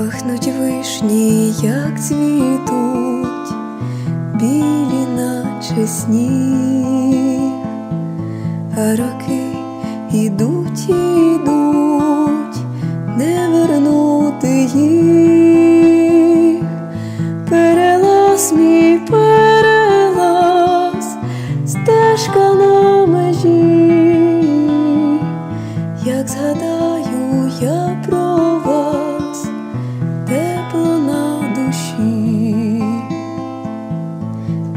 Пахнуть вишні, як цвітуть, білі, наче сніг, а роки ідуть, ідуть, не вернути їх. Перелаз мій перелаз, стежка на межі, як згадаю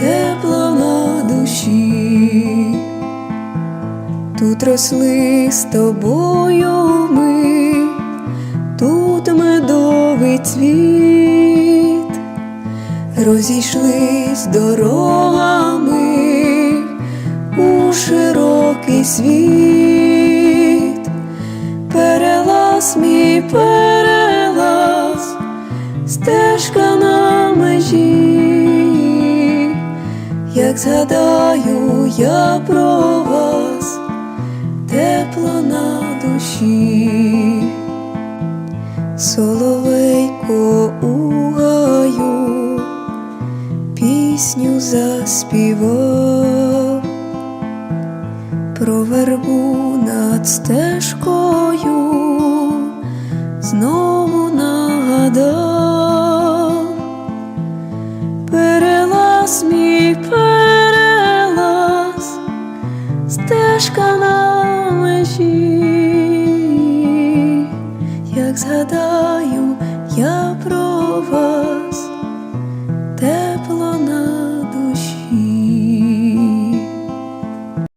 тепло на душі, тут росли з тобою ми, тут медовий цвіт. Розійшлись дорогами у широкий світ, перелаз мій перелаз, стежка як згадаю я про вас, тепло на душі. Соловейко у пісню заспівав про вербу над стежкою, знову нагадав, згадаю я про вас.